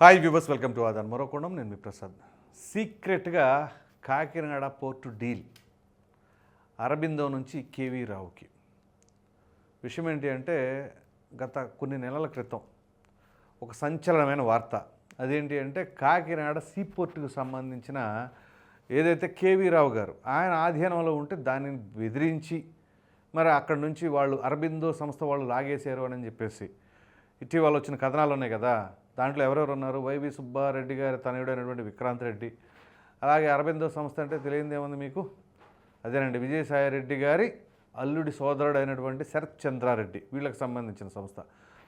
Hi viewers welcome to Aadhan మరోకోణం నేను మీ ప్రసాద్. సీక్రెట్గా కాకినాడ పోర్టు డీల్ అరబిందో నుంచి కేవీ రావుకి. విషయం ఏంటి అంటే గత కొన్ని నెలల క్రితం ఒక సంచలనమైన వార్త. అదేంటి అంటే కాకినాడ సీ పోర్టుకు సంబంధించిన ఏదైతే కేవీ రావు గారు ఆయన ఆధీనంలో ఉంటే దానిని బెదిరించి మరి అక్కడి నుంచి వాళ్ళు అరబిందో సంస్థ వాళ్ళు లాగేశారు అని చెప్పేసి ఇటీవల వచ్చిన కథనాలు ఉన్నాయి కదా దాంట్లో ఎవరెవరు ఉన్నారు? వైవి సుబ్బారెడ్డి గారి తనయుడైనటువంటి విక్రాంత్ రెడ్డి. అలాగే అరబిందో సంస్థ అంటే తెలియంది ఏముంది మీకు? అదేనండి విజయసాయిరెడ్డి గారి అల్లుడి సోదరుడు అయినటువంటి శరత్ చంద్రారెడ్డి వీళ్ళకి సంబంధించిన సంస్థ.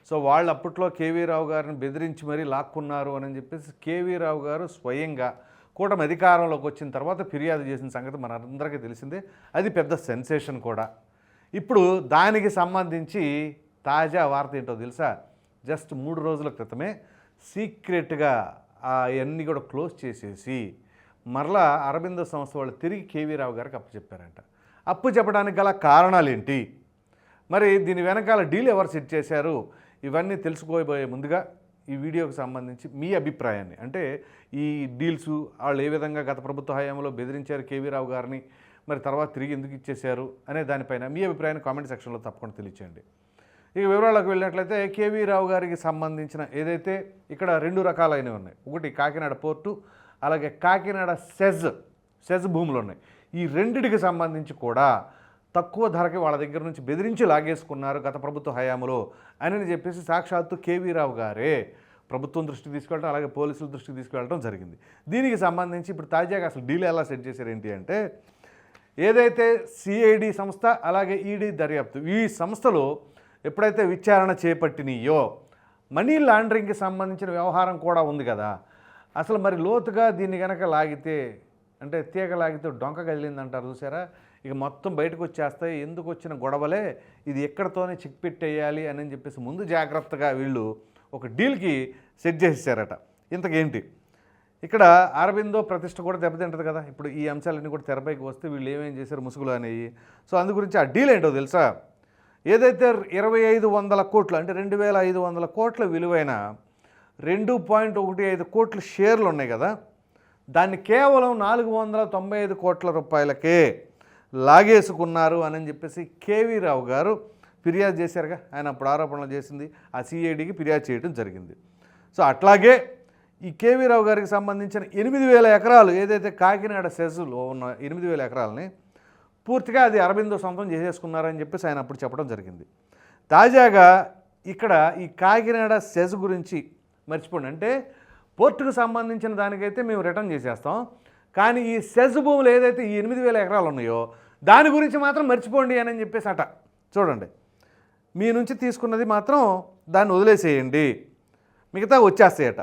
సో వాళ్ళు అప్పట్లో కేవీ రావు గారిని బెదిరించి మరీ లాక్కున్నారు అని చెప్పేసి కేవీ రావు గారు స్వయంగా కూటమి అధికారంలోకి వచ్చిన తర్వాత ఫిర్యాదు చేసిన సంగతి మనందరికీ తెలిసిందే. అది పెద్ద సెన్సేషన్ కూడా. ఇప్పుడు దానికి సంబంధించి తాజా వార్త ఏంటో తెలుసా? జస్ట్ మూడు రోజుల క్రితమే సీక్రెట్గా అవన్నీ కూడా క్లోజ్ చేసేసి మరలా అరవింద సంస్థ వాళ్ళు తిరిగి కేవీ రావు గారికి అప్పు చెప్పారంట అప్పు చెప్పడానికి గల కారణాలు ఏంటి? మరి దీని వెనకాల డీల్ ఎవరు సెట్ చేశారు? ఇవన్నీ తెలుసుకోబోయే ముందుగా ఈ వీడియోకి సంబంధించి మీ అభిప్రాయాన్ని. అంటే ఈ డీల్స్ వాళ్ళు ఏ విధంగా గత ప్రభుత్వ హయాంలో బెదిరించారు కేవీ రావు గారిని మరి తర్వాత తిరిగి ఎందుకు ఇచ్చేశారు అనే దానిపైన మీ అభిప్రాయాన్ని కామెంట్ సెక్షన్లో తప్పకుండా తెలియచేయండి. ఇక వివరాలకు వెళ్ళినట్లయితే కేవీ రావు గారికి సంబంధించిన ఏదైతే ఇక్కడ రెండు రకాలైనవి ఉన్నాయి. ఒకటి కాకినాడ పోర్టు అలాగే కాకినాడ సెజ్ సెజ్ భూములు ఉన్నాయి. ఈ రెండిటికి సంబంధించి కూడా తక్కువ ధరకి వాళ్ళ దగ్గర నుంచి బెదిరించి లాగేసుకున్నారు గత ప్రభుత్వ హయాంలో అని చెప్పేసి సాక్షాత్తు కేవీ రావు గారే ప్రభుత్వం దృష్టికి తీసుకెళ్ళడం అలాగే పోలీసుల దృష్టికి తీసుకెళ్ళడం జరిగింది. దీనికి సంబంధించి ఇప్పుడు తాజాగా అసలు డీల్ ఎలా సెట్ చేశారు ఏంటి అంటే ఏదైతే సిఐడి సంస్థ అలాగే ఈడీ దర్యాప్తు ఈ సంస్థలో ఎప్పుడైతే విచారణ చేపట్టినయో మనీ లాండరింగ్కి సంబంధించిన వ్యవహారం కూడా ఉంది కదా. అసలు మరి లోతుగా దీన్ని కనుక లాగితే అంటే తీగ లాగితే డొంక కదిలిందంటారు చూసారా? ఇక మొత్తం బయటకు వచ్చేస్తాయి ఎందుకు వచ్చిన గొడవలే? ఇది ఎక్కడితోనే చిక్ పెట్టేయాలి అని చెప్పేసి ముందు జాగ్రత్తగా వీళ్ళు ఒక డీల్కి సెట్ చేసేసారట. ఇంతకేంటి? ఇక్కడ అరబిందో ప్రతిష్ట కూడా దెబ్బతింటది కదా. ఇప్పుడు ఈ అంశాలన్నీ కూడా తెరపైకి వస్తే వీళ్ళు ఏమేం చేశారు ముసుగులు అనేవి. సో అందు గురించి ఆ డీల్ ఏంటో తెలుసా? ఏదైతే ఇరవై ఐదు వందల కోట్లు అంటే రెండు వేల ఐదు వందల కోట్ల విలువైన రెండు పాయింట్ ఒకటి ఐదు కోట్ల షేర్లు ఉన్నాయి కదా దాన్ని కేవలం నాలుగు వందల తొంభై ఐదు కోట్ల రూపాయలకే లాగేసుకున్నారు అని చెప్పేసి కేవీ రావు గారు ఫిర్యాదు చేశారుగా. ఆయన అప్పుడు ఆరోపణలు చేసింది. ఆ సిఐడికి ఫిర్యాదు చేయడం జరిగింది. సో అట్లాగే ఈ కేవీ రావు గారికి సంబంధించిన ఎనిమిది వేల ఎకరాలు ఏదైతే కాకినాడ సెజ్లో ఉన్న ఎనిమిది వేల ఎకరాలని పూర్తిగా అది అరబిందో సొంతం చేసేసుకున్నారని చెప్పేసి ఆయన అప్పుడు చెప్పడం జరిగింది. తాజాగా ఇక్కడ ఈ కాకినాడ సెజ్ గురించి మర్చిపోండి. అంటే పోర్టుకు సంబంధించిన దానికైతే మేము రిటర్న్ చేసేస్తాం. కానీ ఈ సెజ్ భూములు ఏదైతే ఈ ఎనిమిది వేల ఎకరాలు ఉన్నాయో దాని గురించి మాత్రం మర్చిపోండి అని చెప్పేసి అట. చూడండి. మీ నుంచి తీసుకున్నది మాత్రం దాన్ని వదిలేసేయండి. మిగతా వచ్చేస్తాయట.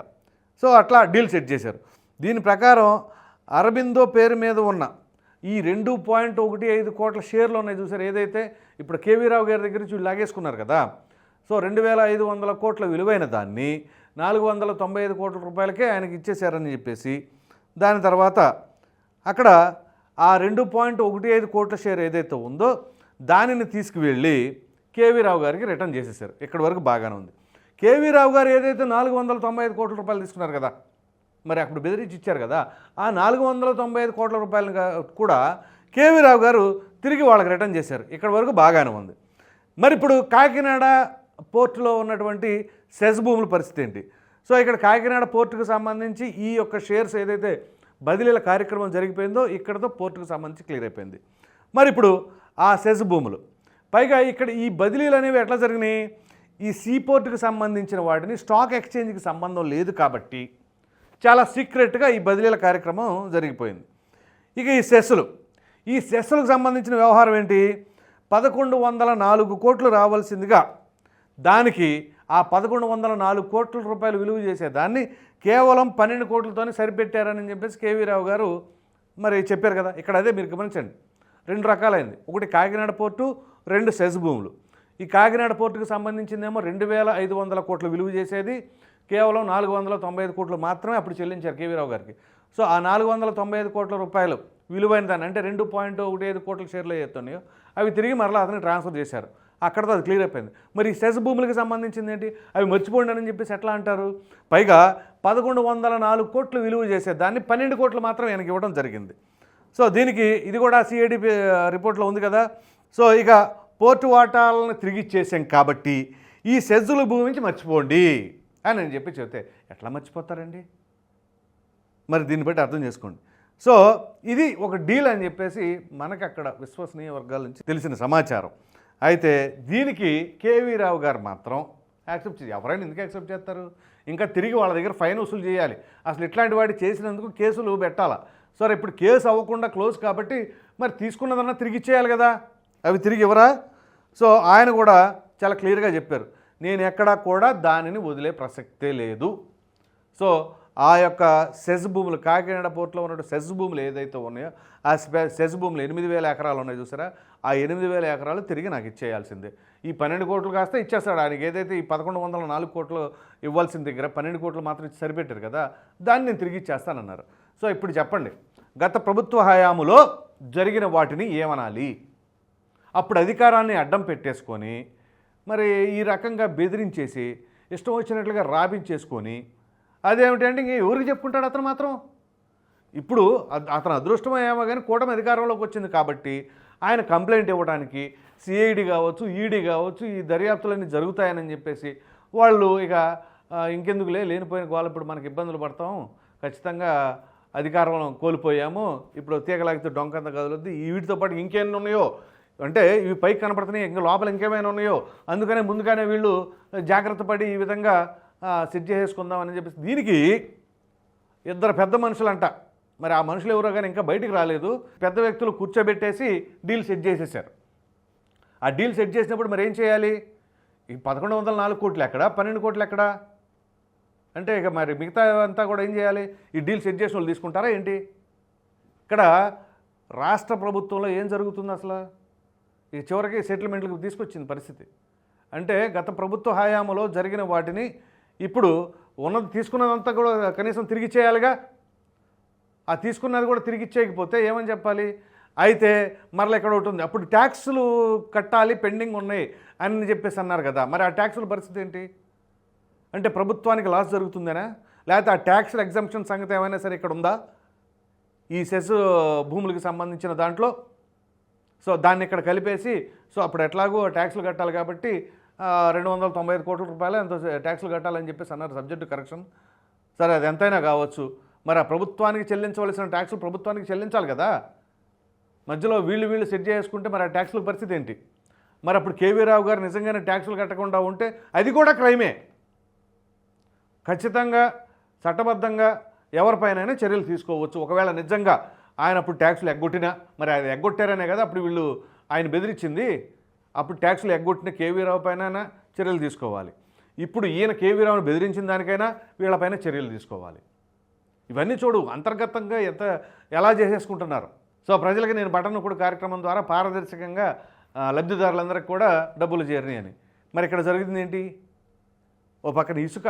సో అట్లా డీల్ సెట్ చేశారు. దీని ప్రకారం అరబిందో పేరు మీద ఉన్న ఈ రెండు పాయింట్ ఒకటి ఐదు కోట్ల షేర్లు ఉన్నాయి చూసారు. ఏదైతే ఇప్పుడు కేవీ రావు గారి దగ్గర నుంచి లాగేసుకున్నారు కదా. సో రెండు వేల ఐదు వందల కోట్ల విలువైన దాన్ని నాలుగు వందల తొంభై ఐదు కోట్ల రూపాయలకే ఆయనకి ఇచ్చేశారని చెప్పేసి దాని తర్వాత అక్కడ ఆ రెండు పాయింట్ ఒకటి ఐదు కోట్ల షేర్ ఏదైతే ఉందో దానిని తీసుకువెళ్ళి కేవీ రావు గారికి రిటర్న్ చేసేసారు ఇక్కడి వరకు బాగానే ఉంది. కేవీ రావు గారు ఏదైతే నాలుగు వందల తొంభై ఐదు కోట్ల రూపాయలు తీసుకున్నారు కదా మరి అప్పుడు బెదిరించి ఇచ్చారు కదా ఆ నాలుగు వందల తొంభై ఐదు కోట్ల రూపాయలు కూడా కేవీ రావు గారు తిరిగి వాళ్ళకి రిటర్న్ చేశారు. ఇక్కడ వరకు బాగానే ఉంది. మరి ఇప్పుడు కాకినాడ పోర్టులో ఉన్నటువంటి సెజ్ భూముల పరిస్థితి ఏంటి? సో ఇక్కడ కాకినాడ పోర్టుకు సంబంధించి ఈ యొక్క షేర్స్ ఏదైతే బదిలీల కార్యక్రమం జరిగిపోయిందో ఇక్కడతో పోర్టుకు సంబంధించి క్లియర్ అయిపోయింది. మరి ఇప్పుడు ఆ సెజ్ భూములు పైగా ఇక్కడ ఈ బదిలీలు అనేవి ఎట్లా జరిగినాయి? ఈ సీ పోర్టుకు సంబంధించిన వాటిని స్టాక్ ఎక్స్చేంజ్కి సంబంధం లేదు కాబట్టి చాలా సీక్రెట్గా ఈ బదిలీల కార్యక్రమం జరిగిపోయింది. ఇక ఈ సెస్సులు. ఈ సెస్సులకు సంబంధించిన వ్యవహారం ఏంటి? పదకొండు వందల నాలుగు కోట్లు రావాల్సిందిగా దానికి ఆ పదకొండు వందల నాలుగు కోట్ల రూపాయలు విలువ చేసే దాన్ని కేవలం పన్నెండు కోట్లతోనే సరిపెట్టారని చెప్పేసి కేవీ రావు గారు మరి చెప్పారు కదా. ఇక్కడ అదే మీరు గమనించండి. రెండు రకాలైంది. ఒకటి కాకినాడ పోర్టు రెండు సెజ్ భూములు. ఈ కాకినాడ పోర్టుకు సంబంధించిందేమో రెండు వేల ఐదు వందల కోట్లు విలువ చేసేది. కేవలం నాలుగు వందల తొంభై ఐదు కోట్లు మాత్రమే అప్పుడు చెల్లించారు కేవీరావు గారికి. సో ఆ నాలుగు వందల తొంభై ఐదు కోట్ల రూపాయలు విలువైన దాన్ని అంటే రెండు పాయింట్ ఒకటి ఐదు కోట్ల షేర్లు ఏతున్నాయో అవి తిరిగి మరలా అతనికి ట్రాన్స్ఫర్ చేశారు. అక్కడతో అది క్లియర్ అయిపోయింది. మరి ఈ సెస్ భూములకు సంబంధించింది ఏంటి? అవి మర్చిపోండి అని చెప్పేసి ఎట్లా అంటారు? పైగా పదకొండు వందల నాలుగు కోట్లు విలువ చేసే దాన్ని పన్నెండు కోట్లు మాత్రం ఆయనకి ఇవ్వడం జరిగింది. సో దీనికి ఇది కూడా సిఐడి రిపోర్ట్లో ఉంది కదా. సో ఇక పోర్టు వాటాలను తిరిగి ఇచ్చేసాం కాబట్టి ఈ సెజ్జుల భూమి నుంచి మర్చిపోండి. అని నేను చెప్పి చెబితే ఎట్లా మర్చిపోతారండి? మరి దీన్ని బట్టి అర్థం చేసుకోండి. సో ఇది ఒక డీల్ అని చెప్పేసి మనకు అక్కడ విశ్వసనీయ వర్గాల నుంచి తెలిసిన సమాచారం. అయితే దీనికి కేవీ రావు గారు మాత్రం యాక్సెప్ట్ ఎవరైనా ఎందుకు యాక్సెప్ట్ చేస్తారు? ఇంకా తిరిగి వాళ్ళ దగ్గర ఫైన్ వసూలు చేయాలి. అసలు ఇట్లాంటి వాటి చేసినందుకు కేసులు పెట్టాలా? సరే ఇప్పుడు కేసు అవ్వకుండా క్లోజ్ కాబట్టి మరి తీసుకున్నదన్నా తిరిగి ఇచ్చేయాలి కదా? అవి తిరిగి ఇవ్వరా? సో ఆయన కూడా చాలా క్లియర్గా చెప్పారు. నేను ఎక్కడా కూడా దానిని వదిలే ప్రసక్తే లేదు. సో ఆ యొక్క సెజ్ భూములు కాకినాడ పోర్ట్లో ఉన్న సెజ్ భూములు ఏదైతే ఉన్నాయో ఆ స్పె- సెజ్ భూములు ఎనిమిది వేల ఎకరాలు ఉన్నాయి చూసారా? ఆ ఎనిమిది వేల ఎకరాలు తిరిగి నాకు ఇచ్చేయాల్సిందే. ఈ పన్నెండు కోట్లు కాస్త ఇచ్చేస్తాడు. ఆయనకి ఏదైతే ఈ పదకొండు వందల నాలుగు కోట్లు ఇవ్వాల్సిన దగ్గర పన్నెండు కోట్లు మాత్రం ఇచ్చి సరిపెట్టారు కదా దాన్ని నేను తిరిగి ఇచ్చేస్తానన్నారు. సో ఇప్పుడు చెప్పండి. గత ప్రభుత్వ హయాములో జరిగిన వాటిని ఏమనాలి? అప్పుడు అధికారాన్ని అడ్డం పెట్టేసుకొని మరి ఈ రకంగా బెదిరించేసి ఇష్టం వచ్చినట్లుగా రాబించేసుకొని అదేమిటంటే ఇంక ఎవరికి చెప్పుకుంటాడు అతను మాత్రం? ఇప్పుడు అతను అదృష్టం ఏమో కానీ కూటమి అధికారంలోకి వచ్చింది కాబట్టి ఆయన కంప్లైంట్ ఇవ్వడానికి సిఐడి కావచ్చు ఈడీ కావచ్చు ఈ దర్యాప్తులన్నీ జరుగుతాయని చెప్పేసి వాళ్ళు ఇక ఇంకెందుకులే లేనిపోయిన గోల ఇప్పుడు మనకి ఇబ్బందులు పడతాం. ఖచ్చితంగా అధికారం కోల్పోయాము. ఇప్పుడు తీగలాగితే డొంకంత కదులుద్ది. వీటితో పాటు ఇంకెన్ని ఉన్నాయో అంటే ఇవి పైకి కనపడుతున్నాయి ఇంకా లోపల ఇంకేమైనా ఉన్నాయో? అందుకనే ముందుగానే వీళ్ళు జాగ్రత్త పడి ఈ విధంగా సెట్ చేసుకుందామని చెప్పేసి. దీనికి ఇద్దరు పెద్ద మనుషులంట. మరి ఆ మనుషులు ఎవరో కానీ ఇంకా బయటికి రాలేదు. పెద్ద వ్యక్తులు కూర్చోబెట్టేసి డీల్ సెట్ చేసేసారు. ఆ డీల్ సెట్ చేసినప్పుడు మరి ఏం చేయాలి? ఈ పదకొండు వందల నాలుగు కోట్లు ఎక్కడ? పన్నెండు కోట్లు ఎక్కడ? అంటే ఇక మరి మిగతా అంతా కూడా ఏం చేయాలి? ఈ డీల్ సెట్ చేసిన వాళ్ళు తీసుకుంటారా ఏంటి? ఇక్కడ రాష్ట్ర ప్రభుత్వంలో ఏం జరుగుతుంది అసలు? ఈ చివరికి సెటిల్మెంట్లకు తీసుకొచ్చింది పరిస్థితి. అంటే గత ప్రభుత్వ హయాంలో జరిగిన వాటిని ఇప్పుడు ఉన్నది తీసుకున్నదంతా కూడా కనీసం తిరిగి చేయాలిగా ఆ తీసుకున్నది కూడా తిరిగి ఇచ్చేయకపోతే ఏమని చెప్పాలి? అయితే మరలా ఎక్కడ ఒకటి ఉంది. అప్పుడు ట్యాక్సులు కట్టాలి పెండింగ్ ఉన్నాయి అని చెప్పేసి అన్నారు కదా. మరి ఆ ట్యాక్సుల పరిస్థితి ఏంటి? అంటే ప్రభుత్వానికి లాస్ జరుగుతుందేనా? లేకపోతే ఆ ట్యాక్స్ ఎగ్జంప్షన్ సంగతి ఏమైనా సరే ఇక్కడ ఉందా? ఈ సెస్ భూములకు సంబంధించిన దాంట్లో? సో దాన్ని ఇక్కడ కలిపేసి సో అప్పుడు ఎట్లాగో ట్యాక్స్లు కట్టాలి కాబట్టి రెండు వందల తొంభై ఐదు కోట్ల రూపాయలు ఎంతో ట్యాక్స్లు కట్టాలని చెప్పేసి అన్నారు. Subject correction. సరే అది ఎంతైనా కావచ్చు. మరి ఆ ప్రభుత్వానికి చెల్లించవలసిన ట్యాక్సులు ప్రభుత్వానికి చెల్లించాలి కదా. మధ్యలో వీళ్ళు వీళ్ళు సెట్ చేసుకుంటే మరి ఆ ట్యాక్సుల పరిస్థితి ఏంటి? మరి అప్పుడు కేవీ రావు గారు నిజంగానే ట్యాక్సులు కట్టకుండా ఉంటే అది కూడా క్రైమే. ఖచ్చితంగా చట్టబద్ధంగా ఎవరిపైనైనా చర్యలు తీసుకోవచ్చు. ఒకవేళ నిజంగా ఆయన అప్పుడు ట్యాక్స్లు ఎగ్గొట్టినా మరి అది ఎగ్గొట్టారనే కదా అప్పుడు వీళ్ళు ఆయన బెదిరించింది. అప్పుడు ట్యాక్స్లు ఎగ్గొట్టిన కేవీ రావు పైన చర్యలు తీసుకోవాలి. ఇప్పుడు ఈయన కేవీ రావును బెదిరించిన దానికైనా వీళ్ళపైన చర్యలు తీసుకోవాలి. ఇవన్నీ చూడు అంతర్గతంగా ఎంత ఎలా చేసేసుకుంటున్నారు. సో ప్రజలకి నేను బటన్ కూడా కార్యక్రమం ద్వారా పారదర్శకంగా లబ్ధిదారులందరికీ కూడా డబ్బులు చేరినాయని. మరి ఇక్కడ జరిగింది ఏంటి? ఓ పక్కన ఇసుక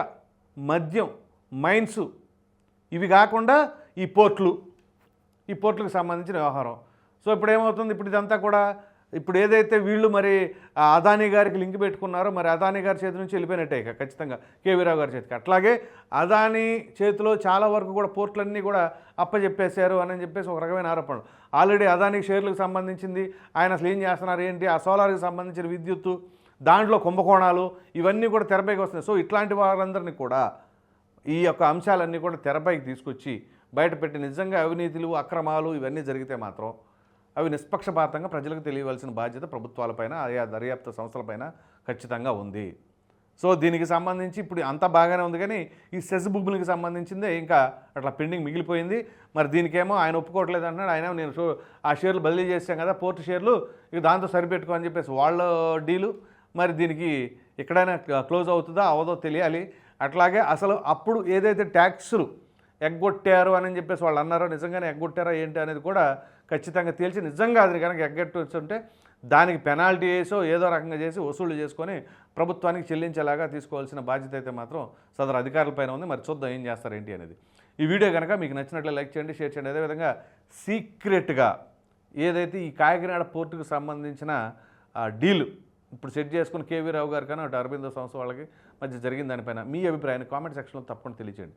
మద్యం మైన్స్ ఇవి కాకుండా ఈ పోర్ట్లు. ఈ పోర్టులకు సంబంధించిన వ్యవహారం. సో ఇప్పుడు ఏమవుతుంది ఇప్పుడు ఇదంతా కూడా ఇప్పుడు ఏదైతే వీళ్ళు మరి అదానీ గారికి లింక్ పెట్టుకున్నారో మరి అదానీ గారి చేతి నుంచి వెళ్ళిపోయినట్టే ఇక ఖచ్చితంగా. కేవీరావు గారి చేతికి. అట్లాగే అదానీ చేతిలో చాలా వరకు కూడా పోర్ట్లన్నీ కూడా అప్పచెప్పేశారు అని చెప్పేసి ఒక రకమైన ఆరోపణలు. ఆల్రెడీ అదానీ షేర్లకు సంబంధించింది. ఆయన అసలు ఏం చేస్తున్నారు? ఏంటి? ఆ సోలార్కి సంబంధించిన విద్యుత్తు దాంట్లో కుంభకోణాలు ఇవన్నీ కూడా తెరపైకి వస్తున్నాయి. సో ఇట్లాంటి వారందరినీ కూడా ఈ యొక్క అంశాలన్నీ కూడా తెరపైకి తీసుకొచ్చి బయటపెట్టి నిజంగా అవినీతులు అక్రమాలు ఇవన్నీ జరిగితే మాత్రం అవి నిష్పక్షపాతంగా ప్రజలకు తెలియవలసిన బాధ్యత ప్రభుత్వాలపైన ఆయా దర్యాప్తు సంస్థలపైన ఖచ్చితంగా ఉంది. సో దీనికి సంబంధించి ఇప్పుడు అంతా బాగానే ఉంది కానీ ఈ సెస్ బుబ్బులకి సంబంధించిందే ఇంకా అట్లా పెండింగ్ మిగిలిపోయింది. మరి దీనికేమో ఆయన ఒప్పుకోవట్లేదు అంటున్నాడు. ఆయన నేను షో ఆ షేర్లు బదిలీ చేశాం కదా పోర్టు షేర్లు ఇక దాంతో సరిపెట్టుకో అని చెప్పేసి వాళ్ళ డీలు. మరి దీనికి ఎక్కడైనా క్లోజ్ అవుతుందా అవదో తెలియాలి. అట్లాగే అసలు అప్పుడు ఏదైతే ట్యాక్సులు ఎగ్గొట్టారు అని చెప్పేసి వాళ్ళు అన్నారు? నిజంగానే ఎగ్గొట్టారా ఏంటి అనేది కూడా ఖచ్చితంగా తేల్చి నిజంగా అది కనుక ఎగ్గొట్టుంటే దానికి పెనాల్టీ వేసో ఏదో రకంగా చేసి వసూలు చేసుకొని ప్రభుత్వానికి చెల్లించేలాగా తీసుకోవాల్సిన బాధ్యత అయితే మాత్రం సదరు అధికారులపైన ఉంది. మరి చూద్దాం ఏం చేస్తారు ఏంటి అనేది. ఈ వీడియో కనుక మీకు నచ్చినట్లు లైక్ చేయండి షేర్ చేయండి. అదేవిధంగా సీక్రెట్గా ఏదైతే ఈ కాకినాడ పోర్టుకు సంబంధించిన ఆ డీల్ ఇప్పుడు సెట్ చేసుకుని కేవీ రావు గారు కానీ అటు అరవిందో సంస్థ వాళ్ళకి మధ్య జరిగిన దానిపైన మీ అభిప్రాయాన్ని కామెంట్ సెక్షన్లో తప్పకుండా తెలియచేయండి.